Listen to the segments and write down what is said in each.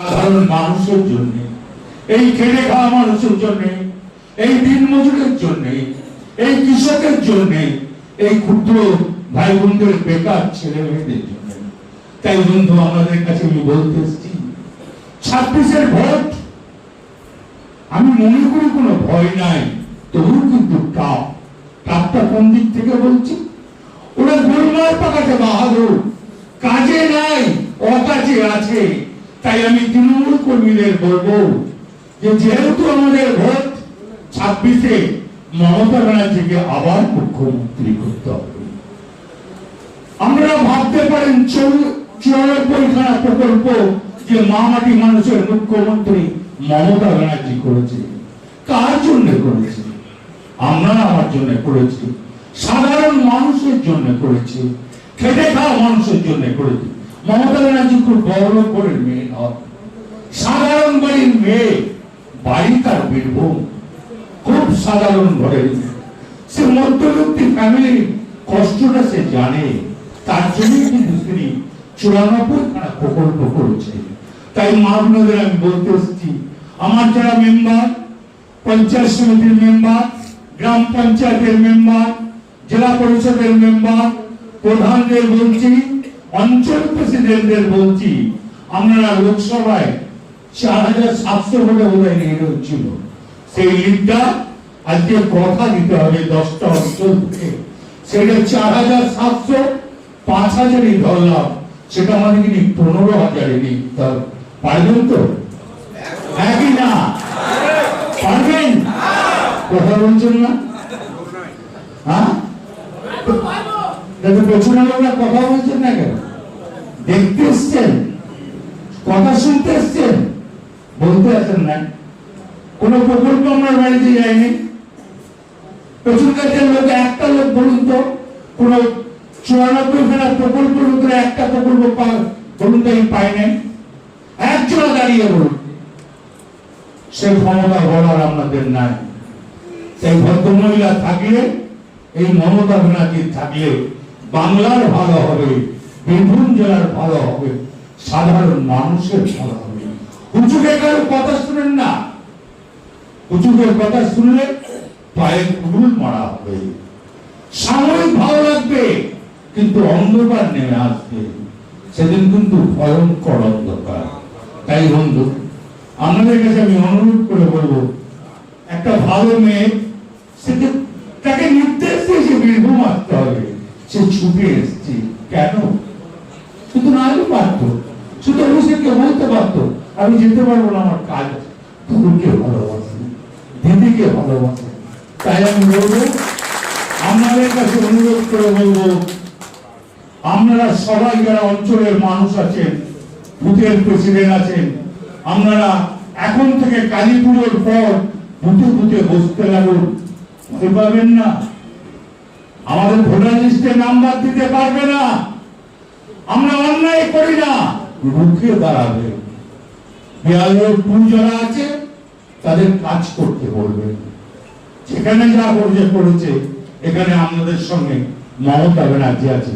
সাধারণ মানুষের জন্য, এই খাওয়া মানুষের জন্য, এই দিন মজুরের জন্য, এই কৃষকের জন্য, এই ক্ষুদ্র ভাই বোনদের বেকার ছেলে মেয়েদের জন্য। তাই বন্ধু আমাদের কাছে আমি বলতে এসেছি, ছাব্বিশের ভোট, আমি মনে করি কোনো ভয় নাই তবু কিন্তু টাপ টাপটা কোন দিক থেকে বলছি? ওরা গোলমাল পাকাতে বাহাদুর। কাজে নাই, অকাজে আছে। তাই আমি তৃণমূল কর্মীদের বলব যে যেহেতু আমাদের ভোট ছাব্বিশে মমতা ব্যানার্জিকে আবার মুখ্যমন্ত্রী করতে হবে। আমরা ভাবতে পারেন চৌ- খানা প্রকল্প যে মামাটি মানুষের মুখ্যমন্ত্রী মমতা ব্যানার্জি করেছে, কার জন্য করেছে? আমরা আমার জন্য করেছি, সাধারণ মানুষের জন্য করেছি, খেটে খাওয়া মানুষের জন্য করেছি। মমতা ব্যানার্জি খুব বড় করে মেয়ে নয়। সাধারণ বাড়ির মেয়ে বাড়ি বীরভূম। খুব সাধারণ মেয়ে। সে মধ্যবিত্তি ফ্যামিলির কষ্টটা সে জানে। তার কিন্তু তিনি চুরানব্বই খানা প্রকল্প করেছে তাই মাহবুবদের আমি বলতে এসেছি, আমার যারা মেম্বার পঞ্চায়েত সমিতির মেম্বার গ্রাম পঞ্চায়েতের মেম্বার জেলা পরিষদের মেম্বার প্রধানদের বলছি অঞ্চল প্রেসিডেন্টদের বলছি, আপনারা লোকসভায় চার হাজার সাতশো ভোটে বোধহয় নির্ণয় ছিল সেই লিডটা আজকে কথা দিতে হবে দশটা অঞ্চল থেকে। সেটা চার হাজার সাতশো, পাঁচ হাজারই ধরলাম। সেটা আমাদের কিন্তু পনেরো হাজারে নিতে হবে পারবেন তো? একই না? পারবেন? কথা বলছেন না? হ্যাঁ? লোকরা কথা বলছেন না কেন? দেখতে এসছেন কথা শুনতে এসছেন? বলতে আসেন না। কোন প্রকল্প আমার বাড়িতে যায়নি পেছন কাছের লোক, একটা লোক বলুন তো, কোন চুরানব্বই খানা প্রকল্পের উপরে একটা প্রকল্প বলুন তো পাই নাই। একজন দাঁড়িয়ে বলুন। সে ক্ষমতা বলার আপনাদের নাই। সেই ভদ্রমহিলা থাকলে, এই মমতা ব্যানার্জি থাকলে বাংলার ভালো হবে। বীরভূম জেলার ভালো হবে, সাধারণ মানুষের ভালো হবে। হুচুকে কারও কথা শুনেন না। হুচুকের কথা শুনলে পায়ে কুড়ুল মারা হবে। সাময়িক ভালো লাগবে, কিন্তু অন্ধকার নেমে আসবে। সেদিন কিন্তু ভয়ঙ্কর অন্ধকার। তাই বন্ধু, আপনাদের কাছে আমি অনুরোধ করে বলব, একটা ভালো মেয়ে সেটা তাকে নির্দেশ দিয়েছে বীরভূম আসতে হবে। সে ছুটে এসছে। কেন? আমি যেতে পারব না আমার কাজ ঠাকুরকে ভালোবাসি, দিদিকে ভালোবাসি। তাই আমি বলব, আপনাদের কাছে অনুরোধ করে বলব, আপনারা সবাই যারা অঞ্চলের মানুষ আছেন, বুথের প্রেসিডেন্ট আছেন, আপনারা এখন থেকে কালী পর বুথে বুথে বসতে লাগুন। ভয় পাবেন না। আমাদের ভোটার লিস্টে নাম্বার দিতে পারবে না। আমরা অন্যায় করি না। রুখে দাঁড়াবে। টুল যারা আছে, তাদের কাজ করতে বলবে। যেখানে যা করছে করেছে, এখানে আপনাদের সঙ্গে মমতা ব্যানার্জি আছে।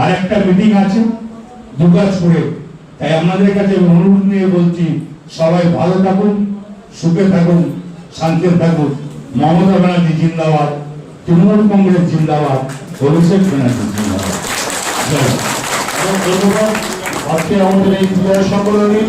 আর একটা মিটিং আছে দুর্গাছড়ে তাই আপনাদের কাছে অনুরোধ নিয়ে বলছি, সবাই ভালো থাকুন, সুখে থাকুন, শান্তিতে থাকুন। মমতা ব্যানার্জি জিন্দাবাদ, তৃণমূল কংগ্রেস জিন্দাবাদ, অভিষেক ব্যানার্জি জিন্দাবাদ। ধন্যবাদ। আজকে আমাদের এই সম্মেলনী